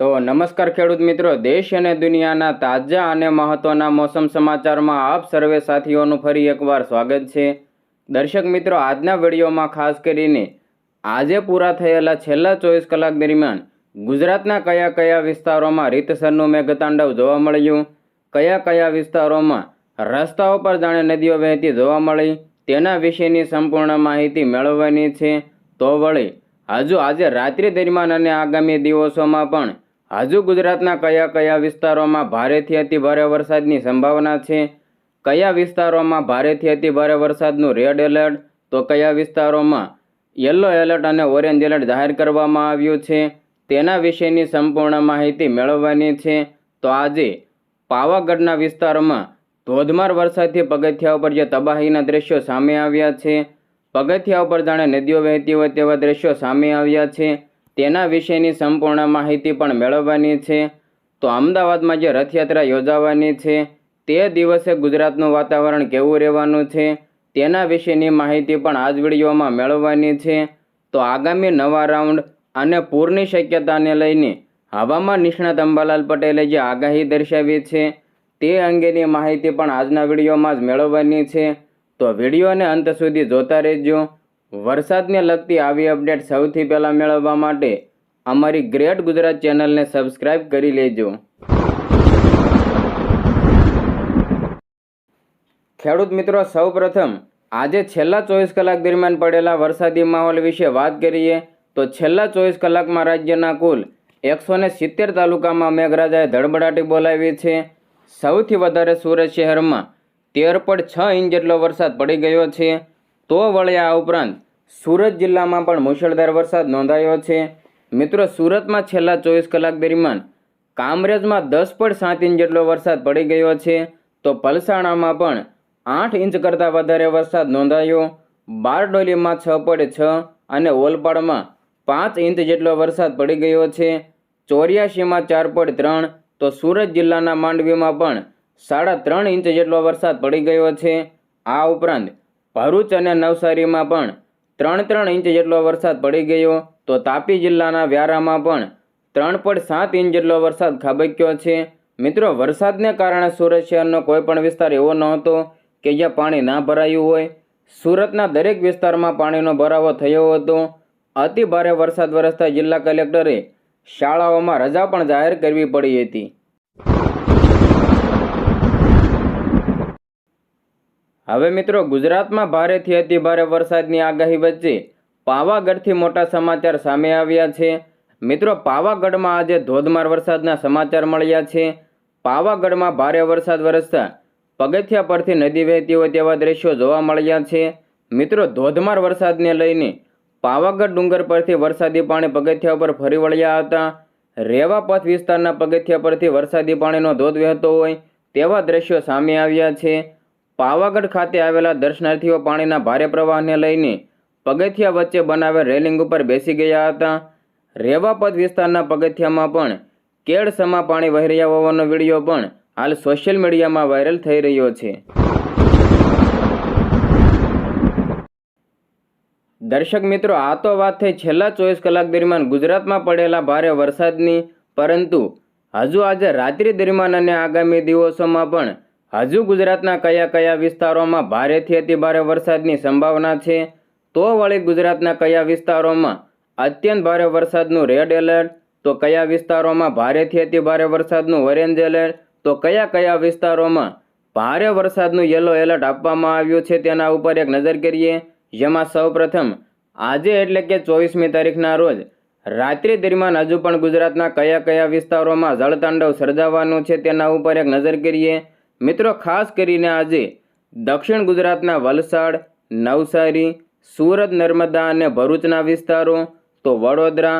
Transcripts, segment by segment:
તો નમસ્કાર ખેડૂત મિત્રો, દેશ અને દુનિયાના તાજા અને મહત્વના મોસમ સમાચારમાં આપ સર્વે સાથીઓનું ફરી એકવાર સ્વાગત છે. દર્શક મિત્રો, આજના વિડીયોમાં ખાસ કરીને આજે પૂરા થયેલા છેલ્લા ચોવીસ કલાક દરમિયાન ગુજરાતના કયા કયા વિસ્તારોમાં રીતસરનું મેઘતાંડવ જોવા મળ્યું? કયા કયા વિસ્તારોમાં રસ્તાઓ પર જાણે નદીઓ વહેતી જોવા મળી? તેના વિશેની સંપૂર્ણ માહિતી મેળવવાની છે. તો વળી, હજુ આજે રાત્રિ દરમિયાન અને આગામી દિવસોમાં પણ હજુ ગુજરાતના કયા કયા વિસ્તારોમાં ભારેથી અતિભારે વરસાદની સંભાવના છે? કયા વિસ્તારોમાં ભારેથી અતિભારે વરસાદનું રેડ એલર્ટ તો કયા વિસ્તારોમાં yellow alert and orange alert જાહેર કરવામાં આવ્યું છે? તેના વિશેની સંપૂર્ણ માહિતી મેળવવાની છે. તો આજે પાવાગઢના વિસ્તારમાં ધોધમાર વરસાદથી પગથિયા ઉપર જે તબાહીના દ્રશ્યો સામે આવ્યા છે. પગથિયા ઉપર જાણે નદીઓ વહેતી હોય તેવા દ્રશ્યો સામે આવ્યા છે. તેના વિશેની સંપૂર્ણ માહિતી પણ મેળવવાની છે. તો અમદાવાદમાં જે રથયાત્રા યોજાવાની છે, તે દિવસે ગુજરાતનું વાતાવરણ કેવું રહેવાનું છે, તેના વિશેની માહિતી પણ આ જ વિડીયોમાં મેળવવાની છે. તો આગામી નવા રાઉન્ડ અને પૂરની શક્યતાને લઈને હવામાન નિષ્ણાત અંબાલાલ પટેલે જે આગાહી દર્શાવી છે, તે અંગેની માહિતી પણ આજના વિડીયોમાં જ મેળવવાની છે. તો વિડીયોને અંત સુધી જોતા રહેજો. વરસાદને લગતી આવી અપડેટ સૌથી પહેલાં મેળવવા માટે અમારી ગ્રેટ ગુજરાત ચેનલને સબસ્ક્રાઇબ કરી લેજો. ખેડૂત મિત્રો, સૌપ્રથમ આજે છેલ્લા ચોવીસ કલાક દરમિયાન પડેલા વરસાદી માહોલ વિશે વાત કરીએ તો છેલ્લા ચોવીસ કલાકમાં રાજ્યના કુલ એકસો ને સિત્તેર તાલુકામાં મેઘરાજાએ ધડબડાટી બોલાવી છે. સૌથી વધારે સુરત શહેરમાં તેર પોઈન્ટ છ ઇંચ જેટલો વરસાદ પડી ગયો છે. તો વળ્યા ઉપરાંત સુરત જિલ્લામાં પણ મુશળધાર વરસાદ નોંધાયો છે. મિત્રો, સુરતમાં છેલ્લા ચોવીસ કલાક દરમિયાન કામરેજમાં દસ પોઈન્ટ સાત ઇંચ જેટલો વરસાદ પડી ગયો છે. તો પલસાણામાં પણ આઠ ઇંચ કરતાં વધારે વરસાદ નોંધાયો. બારડોલીમાં છ પોઈન્ટ છ અને ઓલપાડમાં પાંચ ઇંચ જેટલો વરસાદ પડી ગયો છે. ચોર્યાસીમાં ચાર પોઈન્ટ ત્રણ, તો સુરત જિલ્લાના માંડવીમાં પણ સાડા ત્રણ ઇંચ જેટલો વરસાદ પડી ગયો છે. આ ઉપરાંત ભરૂચ અને નવસારીમાં પણ ત્રણ ત્રણ ઇંચ જેટલો વરસાદ પડી ગયો, તો તાપી જિલ્લાના વ્યારામાં પણ ત્રણ પોઈન્ટ સાત ઇંચ જેટલો વરસાદ ખાબક્યો છે. મિત્રો, વરસાદને કારણે સુરત શહેરનો કોઈ પણ વિસ્તાર એવો ન હતો કે જ્યાં પાણી ના ભરાયું હોય. સુરતના દરેક વિસ્તારમાં પાણીનો ભરાવો થયો હતો. અતિ ભારે વરસાદ વરસતા જિલ્લા કલેક્ટરે શાળાઓમાં રજા પણ જાહેર કરવી પડી હતી. હવે મિત્રો, ગુજરાતમાં ભારેથી અતિ ભારે વરસાદની આગાહી વચ્ચે પાવાગઢથી મોટા સમાચાર સામે આવ્યા છે. મિત્રો, પાવાગઢમાં આજે ધોધમાર વરસાદના સમાચાર મળ્યા છે. પાવાગઢમાં ભારે વરસાદ વરસતા પગથિયા પરથી નદી વહેતી હોય તેવા દ્રશ્યો જોવા મળ્યા છે. મિત્રો, ધોધમાર વરસાદને લઈને પાવાગઢ ડુંગર પરથી વરસાદી પાણી પગથિયા પર ફરી વળ્યા હતા. રેવા પથ વિસ્તારના પગથિયા પરથી વરસાદી પાણીનો ધોધ વહેતો હોય તેવા દ્રશ્યો સામે આવ્યા છે. પાવાગઢ ખાતે આવેલા દર્શનાર્થીઓ પાણીના ભારે પ્રવાહને લઈને પગથિયા વચ્ચે બનાવેલ રેલિંગ ઉપર બેસી ગયા હતા. રેવાપદ વિસ્તારના પગથિયામાં પણ કેળસમાં પાણી વહી રહ્યા હોવાનો વીડિયો પણ હાલ સોશિયલ મીડિયામાં વાયરલ થઈ રહ્યો છે. દર્શક મિત્રો, આ તો વાત થઈ છેલ્લા ચોવીસ કલાક દરમિયાન ગુજરાતમાં પડેલા ભારે વરસાદની, પરંતુ હજુ આજે રાત્રિ દરમિયાન અને આગામી દિવસોમાં પણ હજુ ગુજરાતના કયા કયા વિસ્તારોમાં ભારેથી અતિ ભારે વરસાદની સંભાવના છે? તો વળી ગુજરાતના કયા વિસ્તારોમાં અત્યંત ભારે વરસાદનું રેડ એલર્ટ? તો કયા વિસ્તારોમાં ભારેથી અતિ ભારે વરસાદનું ઓરેન્જ એલર્ટ? તો કયા કયા વિસ્તારોમાં ભારે વરસાદનું યલો એલર્ટ આપવામાં આવ્યું છે તેના ઉપર એક નજર કરીએ. જેમાં સૌપ્રથમ, આજે એટલે કે ચોવીસમી તારીખના રોજ, રાત્રિ દરમિયાન હજુ પણ ગુજરાતના કયા કયા વિસ્તારોમાં જળતાંડવ સર્જાવાનું છે તેના ઉપર એક નજર કરીએ. મિત્રો, ખાસ કરીને આજે દક્ષિણ ગુજરાતના વલસાડ, નવસારી, સુરત, નર્મદા અને ભરૂચના વિસ્તારો, તો વડોદરા,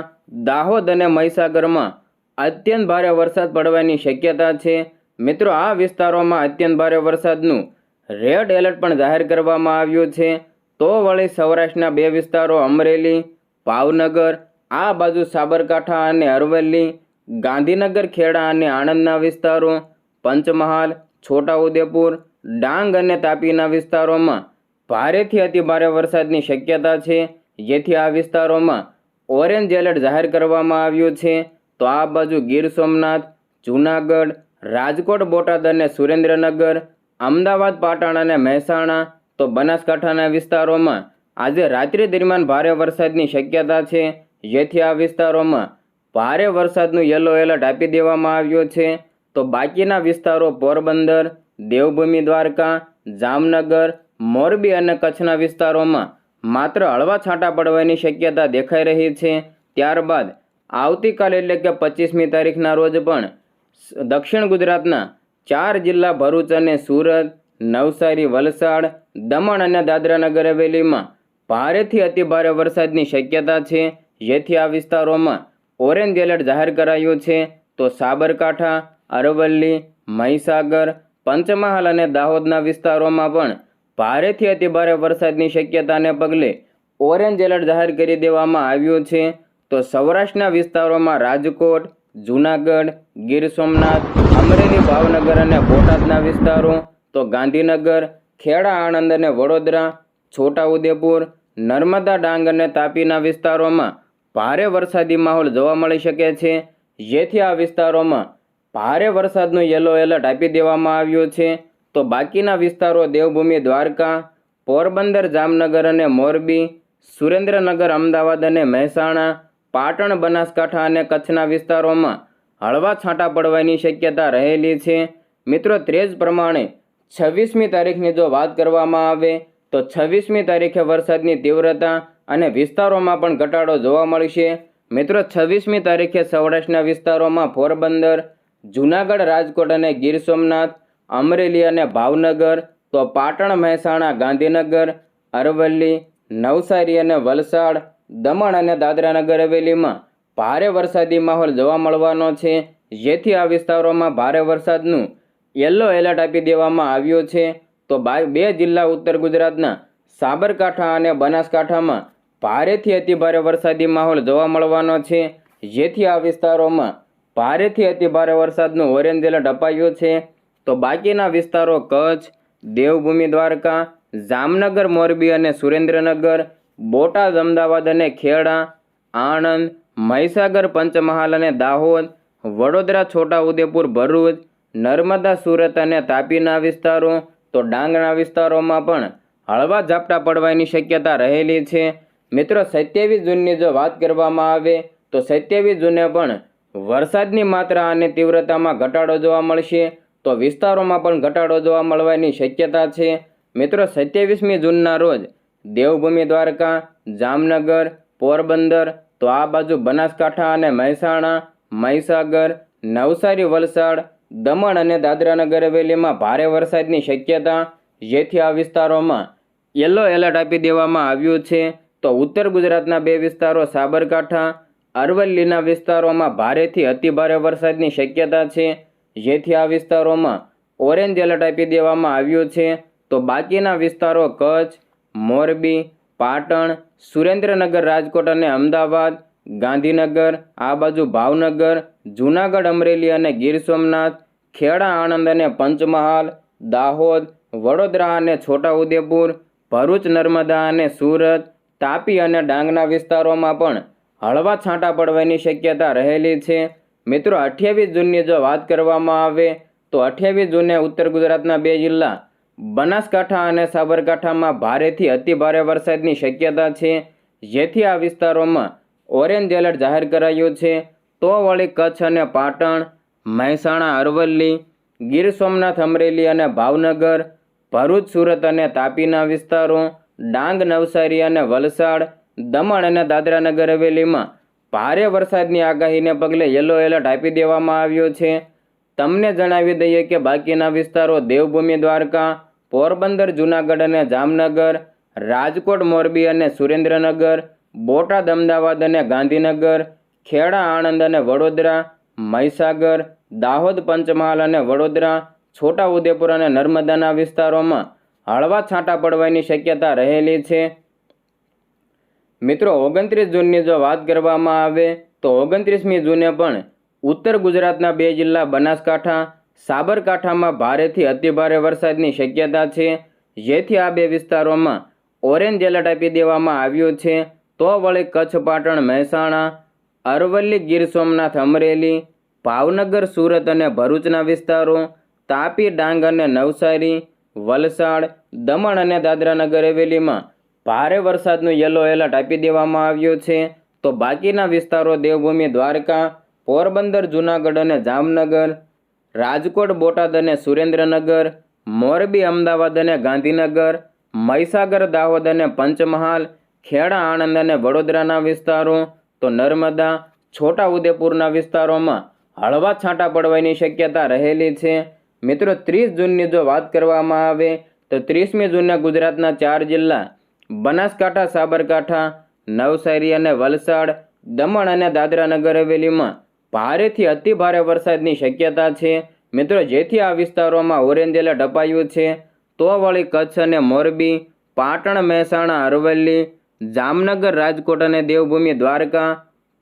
દાહોદ અને મહીસાગરમાં અત્યંત ભારે વરસાદ પડવાની શક્યતા છે. મિત્રો, આ વિસ્તારોમાં અત્યંત ભારે વરસાદનું રેડ એલર્ટ પણ જાહેર કરવામાં આવ્યું છે. તો વળી સૌરાષ્ટ્રના બે વિસ્તારો, અમરેલી, ભાવનગર, આ બાજુ સાબરકાંઠા અને અરવલ્લી, ગાંધીનગર, ખેડા અને આણંદના વિસ્તારો, પંચમહાલ છોટાઉદેપુર, ડાંગ અને તાપીના વિસ્તારોમાં ભારેથી અતિ ભારે વરસાદની શક્યતા છે. જેથી આ વિસ્તારોમાં ઓરેન્જ એલર્ટ જાહેર કરવામાં આવ્યું છે. તો આ બાજુ ગીર સોમનાથ, જૂનાગઢ, રાજકોટ, બોટાદ અને સુરેન્દ્રનગર, અમદાવાદ, પાટણ અને મહેસાણા તો બનાસકાંઠાના વિસ્તારોમાં આજે રાત્રિ દરમિયાન ભારે વરસાદની શક્યતા છે. જેથી આ વિસ્તારોમાં ભારે વરસાદનું યલો એલર્ટ આપી દેવામાં આવ્યો છે. તો બાકીના વિસ્તારો પોરબંદર, દેવભૂમિ દ્વારકા, જામનગર, મોરબી અને કચ્છના વિસ્તારોમાં માત્ર હળવા છાંટા પડવાની શક્યતા દેખાઈ રહી છે. ત્યારબાદ આવતીકાલ એટલે કે પચીસમી તારીખના રોજ પણ દક્ષિણ ગુજરાતના ચાર જિલ્લા ભરૂચ અને સુરત, નવસારી, વલસાડ, દમણ અને દાદરાનગર હવેલીમાં ભારેથી અતિભારે વરસાદની શક્યતા છે. જેથી આ વિસ્તારોમાં ઓરેન્જ એલર્ટ જાહેર કરાયું છે. તો સાબરકાંઠા અરવલ્લી, મહીસાગર, પંચમહાલ અને દાહોદના વિસ્તારોમાં પણ ભારેથી અતિભારે વરસાદની શક્યતાને પગલે ઓરેન્જ એલર્ટ જાહેર કરી દેવામાં આવ્યું છે. તો સૌરાષ્ટ્રના વિસ્તારોમાં રાજકોટ, જૂનાગઢ, ગીર સોમનાથ, અમરેલી, ભાવનગર અને બોટાદના વિસ્તારો, તો ગાંધીનગર, ખેડા, આણંદ અને વડોદરા, છોટાઉદેપુર, નર્મદા, ડાંગ અને તાપીના વિસ્તારોમાં ભારે વરસાદી માહોલ જોવા મળી શકે છે. જેથી આ વિસ્તારોમાં ભારે વરસાદનું યલો એલર્ટ આપી દેવામાં આવ્યું છે. તો બાકીના વિસ્તારો દેવભૂમિ, દ્વારકા, પોરબંદર, જામનગર અને મોરબી, સુરેન્દ્રનગર, અમદાવાદ અને મહેસાણા, પાટણ, બનાસકાંઠા અને કચ્છના વિસ્તારોમાં હળવા છાંટા પડવાની શક્યતા રહેલી છે. મિત્રો તે પ્રમાણે છવ્વીસમી તારીખની જો વાત કરવામાં આવે, તો છવ્વીસમી તારીખે વરસાદની તીવ્રતા અને વિસ્તારોમાં પણ ઘટાડો જોવા મળશે. મિત્રો, છવ્વીસમી તારીખે સૌરાષ્ટ્રના વિસ્તારોમાં પોરબંદર જૂનાગઢ રાજકોટ અને ગીર સોમનાથ, અમરેલી અને ભાવનગર, તો પાટણ, મહેસાણા, ગાંધીનગર, અરવલ્લી, નવસારી અને વલસાડ, દમણ અને દાદરાનગર હવેલીમાં ભારે વરસાદી માહોલ જોવા મળવાનો છે. જેથી આ વિસ્તારોમાં ભારે વરસાદનું યલો એલર્ટ આપી દેવામાં આવ્યું છે. તો બા જિલ્લા ઉત્તર ગુજરાતના સાબરકાંઠા અને બનાસકાંઠામાં ભારેથી અતિભારે વરસાદી માહોલ જોવા મળવાનો છે. જેથી આ વિસ્તારોમાં ભારેથી અતિભારે વરસાદનું ઓરેન્જ એલર્ટ અપાયું છે. તો બાકીના વિસ્તારો કચ્છ, દેવભૂમિ, દ્વારકા, જામનગર, મોરબી અને સુરેન્દ્રનગર, બોટાદ, અમદાવાદ અને ખેડા, આણંદ, મહીસાગર, પંચમહાલ અને દાહોદ, વડોદરા, છોટાઉદેપુર, ભરૂચ, નર્મદા, સુરત અને તાપીના વિસ્તારો. તો ડાંગના વિસ્તારોમાં પણ હળવા ઝાપટા પડવાની શક્યતા રહેલી છે. મિત્રો, સત્યાવીસ જૂનની જો વાત કરવામાં આવે, તો સત્યાવીસ જૂને પણ વરસાદની માત્રા અને તીવ્રતામાં ઘટાડો જોવા મળશે, તો વિસ્તારોમાં પણ ઘટાડો જોવા મળવાની શક્યતા છે. મિત્રો, સત્યાવીસમી જૂનના રોજ દેવભૂમિ દ્વારકા, જામનગર, પોરબંદર, તો આ બાજુ બનાસકાંઠા અને મહેસાણા, મહીસાગર, નવસારી, વલસાડ, દમણ અને દાદરાનગર હવેલીમાં ભારે વરસાદની શક્યતા, જેથી આ વિસ્તારોમાં યલો એલર્ટ આપી દેવામાં આવ્યું છે. તો ઉત્તર ગુજરાતના બે વિસ્તારો સાબરકાંઠા અરવલ્લીના વિસ્તારોમાં ભારેથી અતિભારે વરસાદની શક્યતા છે. જેથી આ વિસ્તારોમાં ઓરેન્જ એલર્ટ આપી દેવામાં આવ્યું છે. તો બાકીના વિસ્તારો કચ્છ, મોરબી, પાટણ, સુરેન્દ્રનગર, રાજકોટ અને અમદાવાદ, ગાંધીનગર, આ બાજુ ભાવનગર, જૂનાગઢ, અમરેલી અને ગીર સોમનાથ, ખેડા, આણંદ અને પંચમહાલ, દાહોદ, વડોદરા અને છોટાઉદેપુર, ભરૂચ, નર્મદા અને સુરત, તાપી અને ડાંગના વિસ્તારોમાં પણ હળવા છાંટા પડવાની શક્યતા રહેલી છે. મિત્રો, અઠ્યાવીસ જૂનની જો વાત કરવામાં આવે, તો અઠ્યાવીસ જૂને ઉત્તર ગુજરાતના બે જિલ્લા, બનાસકાંઠા અને સાબરકાંઠામાં ભારેથી અતિભારે વરસાદની શક્યતા છે. જેથી આ વિસ્તારોમાં ઓરેન્જ એલર્ટ જાહેર કરાયું છે. તો વળી કચ્છ અને પાટણ, મહેસાણા, અરવલ્લી, ગીર સોમનાથ, અમરેલી અને ભાવનગર, ભરૂચ, સુરત અને તાપીના વિસ્તારો, ડાંગ, નવસારી અને વલસાડ દમણ અને દાદરાનગર હવેલીમાં ભારે વરસાદની આગાહીને પગલે યલો એલર્ટ આપી દેવામાં આવ્યો છે. તમને જણાવી દઈએ કે બાકીના વિસ્તારો દેવભૂમિ, દ્વારકા, પોરબંદર, જૂનાગઢ અને જામનગર, રાજકોટ, મોરબી અને સુરેન્દ્રનગર, બોટાદ, અમદાવાદ અને ગાંધીનગર, ખેડા, આણંદ અને વડોદરા, મહીસાગર, દાહોદ, પંચમહાલ અને વડોદરા, છોટાઉદેપુર અને નર્મદાના વિસ્તારોમાં હળવા છાંટા પડવાની શક્યતા રહેલી છે. મિત્રો, ઓગણત્રીસ જૂનની જો વાત કરવામાં આવે, તો ઓગણત્રીસમી જૂને પણ ઉત્તર ગુજરાતના બે જિલ્લા બનાસકાંઠા, સાબરકાંઠામાં ભારેથી અતિભારે વરસાદની શક્યતા છે. જેથી આ બે વિસ્તારોમાં ઓરેન્જ એલર્ટ આપી દેવામાં આવ્યું છે. તો વળી કચ્છ પાટણ, મહેસાણા, અરવલ્લી, ગીર સોમનાથ, અમરેલી, ભાવનગર, સુરત અને ભરૂચના વિસ્તારો, તાપી, ડાંગ અને નવસારી, વલસાડ, દમણ અને દાદરાનગર હવેલીમાં ભારે વરસાદનું યલો એલર્ટ આપી દેવામાં આવ્યું છે. તો બાકીના વિસ્તારો દેવભૂમિ, દ્વારકા, પોરબંદર, જૂનાગઢ અને જામનગર, રાજકોટ, બોટાદ અને સુરેન્દ્રનગર, મોરબી, અમદાવાદ અને ગાંધીનગર, મહીસાગર, દાહોદ અને પંચમહાલ, ખેડા, આણંદ અને વડોદરાના વિસ્તારો, તો નર્મદા છોટા ઉદેપુરના વિસ્તારોમાં હળવા છાંટા પડવાની શક્યતા રહેલી છે. મિત્રો, ત્રીસ જૂનની જો વાત કરવામાં આવે, તો ત્રીસમી જૂનના ગુજરાતના ચાર જિલ્લા બનાસકાંઠા, સાબરકાંઠા, નવસારી અને વલસાડ, દમણ અને દાદરાનગર હવેલીમાં ભારેથી અતિ ભારે વરસાદની શક્યતા છે. મિત્રો, જેથી આ વિસ્તારોમાં ઓરેન્જ એલર્ટ અપાયું છે તો વળી કચ્છ અને મોરબી, પાટણ, મહેસાણા, અરવલ્લી, જામનગર, રાજકોટ અને દેવભૂમિ, દ્વારકા,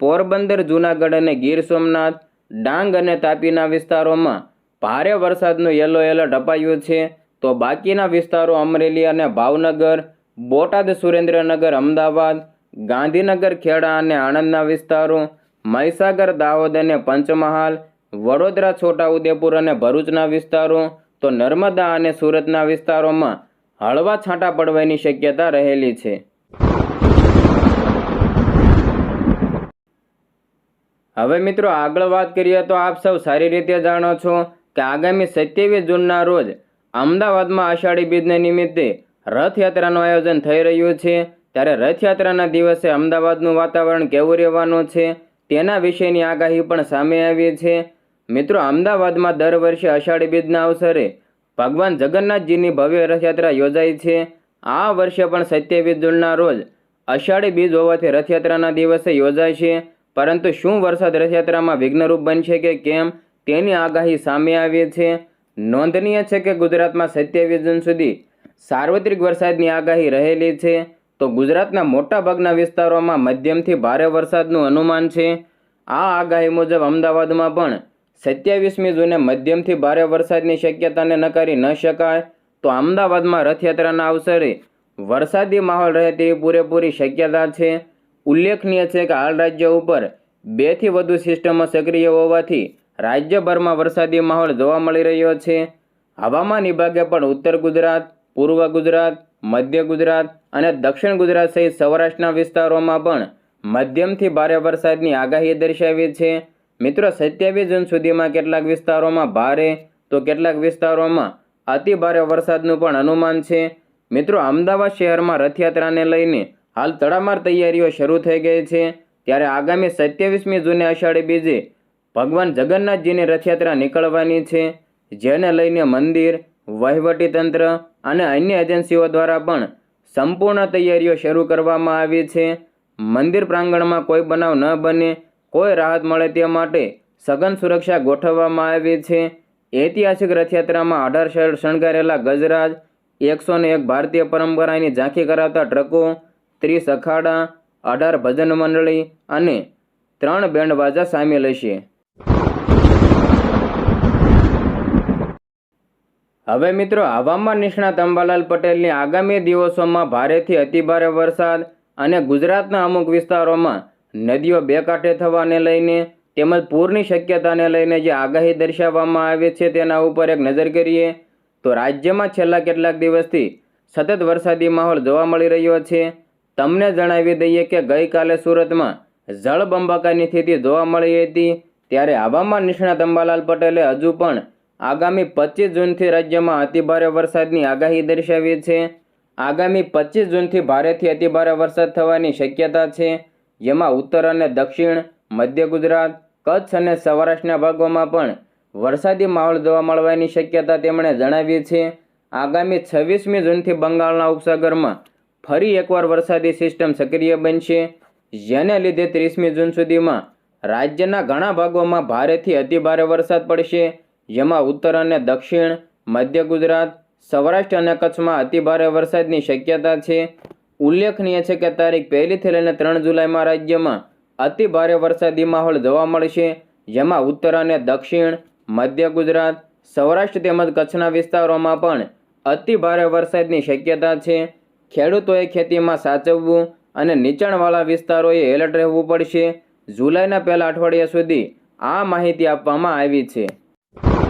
પોરબંદર, જૂનાગઢ અને ગીર સોમનાથ, ડાંગ અને તાપીના વિસ્તારોમાં ભારે વરસાદનું યલો એલર્ટ અપાયું છે. તો બાકીના વિસ્તારો અમરેલી અને ભાવનગર બોટાદ સુરેન્દ્રનગર, અમદાવાદ, ગાંધીનગર, ખેડા અને આણંદના વિસ્તારો, મહીસાગર, દાહોદ અને પંચમહાલ, વડોદરા, છોટાઉદેપુર અને ભરૂચના વિસ્તારો, તો નર્મદા અને સુરતના વિસ્તારોમાં હળવા છાંટા પડવાની શક્યતા રહેલી છે. હવે મિત્રો આગળ વાત કરીએ તો આપ સૌ સારી રીતે જાણો છો કે આગામી સત્યાવીસ જૂનના રોજ અમદાવાદમાં આષાઢી બીજને નિમિત્તે રથયાત્રાનું આયોજન થઈ રહ્યું છે. ત્યારે રથયાત્રાના દિવસે અમદાવાદનું વાતાવરણ કેવું રહેવાનું છે, તેના વિશેની આગાહી પણ સામે આવી છે. મિત્રો, અમદાવાદમાં દર વર્ષે અષાઢી બીજના અવસરે ભગવાન જગન્નાથજીની ભવ્ય રથયાત્રા યોજાય છે. આ વર્ષે પણ સત્યાવીસ જૂનના રોજ અષાઢી બીજ હોવાથી રથયાત્રાના દિવસે યોજાય છે. પરંતુ શું વરસાદ રથયાત્રામાં વિઘ્નરૂપ બનશે કે કેમ, તેની આગાહી સામે આવી છે. નોંધનીય છે કે ગુજરાતમાં સત્યાવીસ જૂન સુધી સાર્વત્રિક વરસાદની આગાહી રહેલી છે, તો ગુજરાતના મોટાભાગના વિસ્તારોમાં મધ્યમથી ભારે વરસાદનું અનુમાન છે. આ આગાહી મુજબ અમદાવાદમાં પણ સત્યાવીસમી જૂને મધ્યમથી ભારે વરસાદની શક્યતાને નકારી ન શકાય. તો અમદાવાદમાં રથયાત્રાના અવસરે વરસાદી માહોલ રહે તેવી પૂરેપૂરી શક્યતા છે. ઉલ્લેખનીય છે કે હાલ રાજ્ય ઉપર બેથી વધુ સિસ્ટમો સક્રિય હોવાથી રાજ્યભરમાં વરસાદી માહોલ જોવા મળી રહ્યો છે. હવામાન વિભાગે પણ ઉત્તર ગુજરાત પૂર્વ ગુજરાત, મધ્ય ગુજરાત અને દક્ષિણ ગુજરાત સહિત સૌરાષ્ટ્રના વિસ્તારોમાં પણ મધ્યમથી ભારે વરસાદની આગાહી દર્શાવી છે. મિત્રો, સત્યાવીસ જૂન સુધીમાં કેટલાક વિસ્તારોમાં ભારે, તો કેટલાક વિસ્તારોમાં અતિ ભારે વરસાદનું પણ અનુમાન છે. મિત્રો, અમદાવાદ શહેરમાં રથયાત્રાને લઈને હાલ તડામાર તૈયારીઓ શરૂ થઈ ગઈ છે. ત્યારે આગામી સત્યાવીસમી જૂને અષાઢી બીજે ભગવાન જગન્નાથજીની રથયાત્રા નીકળવાની છે, જેને લઈને મંદિર વહીવટીતંત્ર અને અન્ય એજન્સીઓ દ્વારા પણ સંપૂર્ણ તૈયારીઓ શરૂ કરવામાં આવી છે. મંદિર પ્રાંગણમાં કોઈ બનાવ ન બને, કોઈ રાહત મળે તે માટે સઘન સુરક્ષા ગોઠવવામાં આવી છે. ઐતિહાસિક રથયાત્રામાં અઢાર શહેર શણગારેલા ગજરાજ એકસો એક ભારતીય પરંપરાની ઝાંખી કરાવતા ટ્રકો, ત્રીસ અખાડા, અઢાર ભજન મંડળી અને ત્રણ બેન્ડ બાજા સામેલ હશે હવે મિત્રો, હવામાન નિષ્ણાત અંબાલાલ પટેલની આગામી દિવસોમાં ભારેથી અતિભારે વરસાદ અને ગુજરાતના અમુક વિસ્તારોમાં નદીઓ બે કાંઠે થવાને લઈને તેમજ પૂરની શક્યતાને લઈને જે આગાહી દર્શાવવામાં આવે છે તેના ઉપર એક નજર કરીએ તો રાજ્યમાં છેલ્લા કેટલાક દિવસથી સતત વરસાદી માહોલ જોવા મળી રહ્યો છે. તમને જણાવી દઈએ કે ગઈકાલે સુરતમાં જળબંબાકારની સ્થિતિ જોવા મળી હતી. ત્યારે હવામાન નિષ્ણાત અંબાલાલ પટેલે હજુ પણ આગામી પચીસ જૂનથી રાજ્યમાં અતિભારે વરસાદની આગાહી દર્શાવી છે. આગામી પચીસ જૂનથી ભારેથી અતિભારે વરસાદ થવાની શક્યતા છે, જેમાં ઉત્તર અને દક્ષિણ, મધ્ય ગુજરાત, કચ્છ અને સૌરાષ્ટ્રના ભાગોમાં પણ વરસાદી માહોલ જોવા મળવાની શક્યતા તેમણે જણાવી છે. આગામી છવ્વીસમી જૂનથી બંગાળના ઉપસાગરમાં ફરી એકવાર વરસાદી સિસ્ટમ સક્રિય બનશે, જેને લીધે ત્રીસમી જૂન સુધીમાં રાજ્યના ઘણા ભાગોમાં ભારેથી અતિભારે વરસાદ પડશે. જેમાં ઉત્તર અને દક્ષિણ, મધ્ય ગુજરાત, સૌરાષ્ટ્ર અને કચ્છમાં અતિભારે વરસાદની શક્યતા છે. ઉલ્લેખનીય છે કે તારીખ પહેલીથી લઈને ત્રણ જુલાઈમાં રાજ્યમાં અતિ ભારે વરસાદી માહોલ જોવા મળશે, જેમાં ઉત્તર અને દક્ષિણ, મધ્ય ગુજરાત, સૌરાષ્ટ્ર તેમજ કચ્છના વિસ્તારોમાં પણ અતિ ભારે વરસાદની શક્યતા છે. ખેડૂતોએ ખેતીમાં સાચવવું અને નીચાણવાળા વિસ્તારોએ એલર્ટ રહેવું પડશે. જુલાઈના પહેલા અઠવાડિયા સુધી આ માહિતી આપવામાં આવી છે. you